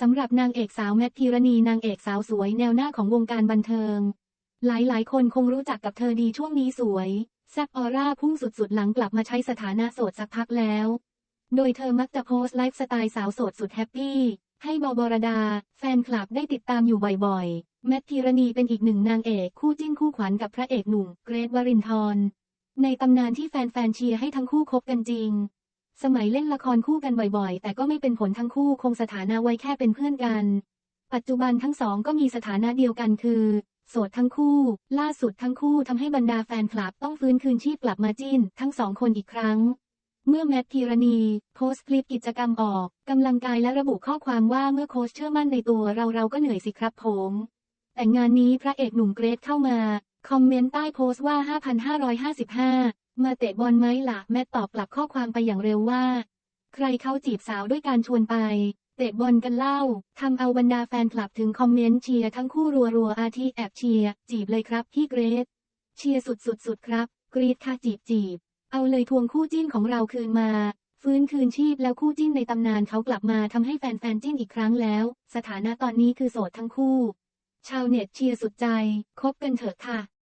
สำหรับนางเอกสาวแมทพิรณีนางเอกสาวสวยแนวหน้าของวงการบันเทิง หลายๆ คนคงรู้จักกับเธอดีช่วงนี้สวย แซ่บออร่าพุ่งสุดๆ หลังกลับมาใช้สถานะโสดสักพักแล้ว โดยเธอมักจะโพสต์ไลฟ์สไตล์สาวโสดสุดแฮปปี้ ให้บอบรดา แฟนคลับได้ติดตามอยู่บ่อยๆ แมทพิรณีเป็นอีกหนึ่งนางเอกคู่จิ้นคู่ขวัญกับพระเอกหนุ่มเกรทวรินทร์ในตำนานที่แฟนๆเชียร์ให้ทั้งคู่คบกันจริง สมัยเล่นละครคู่กันบ่อยๆ แต่ก็ไม่เป็นผลทั้งคู่คงสถานะไว้แค่เป็นเพื่อนกัน ปัจจุบันทั้งสองก็มีสถานะเดียวกันคือ โสดทั้งคู่ ล่าสุดทั้งคู่ทำให้บรรดาแฟนคลับต้องฟื้นคืนชีพกลับมาจิ้น ทั้งสองคนอีกครั้ง เมื่อแมทพีรณีโพสต์คลิปกิจกรรมออกกำลังกายและระบุข้อความว่าเมื่อโค้ชเชื่อมั่นในตัวเราเราก็เหนื่อยสิครับผม แต่งานนี้พระเอกหนุ่มเกรทเข้ามา คอมเมนต์ใต้โพสต์ว่า 5,555 มาเตะบอลไหมล่ะ แมทตอบกลับข้อความไปอย่างเร็วว่า ใครเขาจีบสาวด้วยการชวนไป เตะบอลกันเล่าทำเอาบรรดาแฟนคลับถึงคอมเมนต์เชียร์ทั้งคู่รัวๆอาทิแอบเชียร์จีบเลยครับพี่เกรทเชียร์สุดๆครับ กรีดค่ะจีบจีบ เอาเลยทวงคู่จิ้นของเราคืนมา ฟื้นคืนชีพแล้วคู่จิ้นในตำนานเขากลับมาทำให้แฟนๆจิ้นอีกครั้งแล้ว สถานะตอนนี้คือโสดทั้งคู่ ชาวเน็ตเชียร์สุดใจ คบกันเถอะค่ะ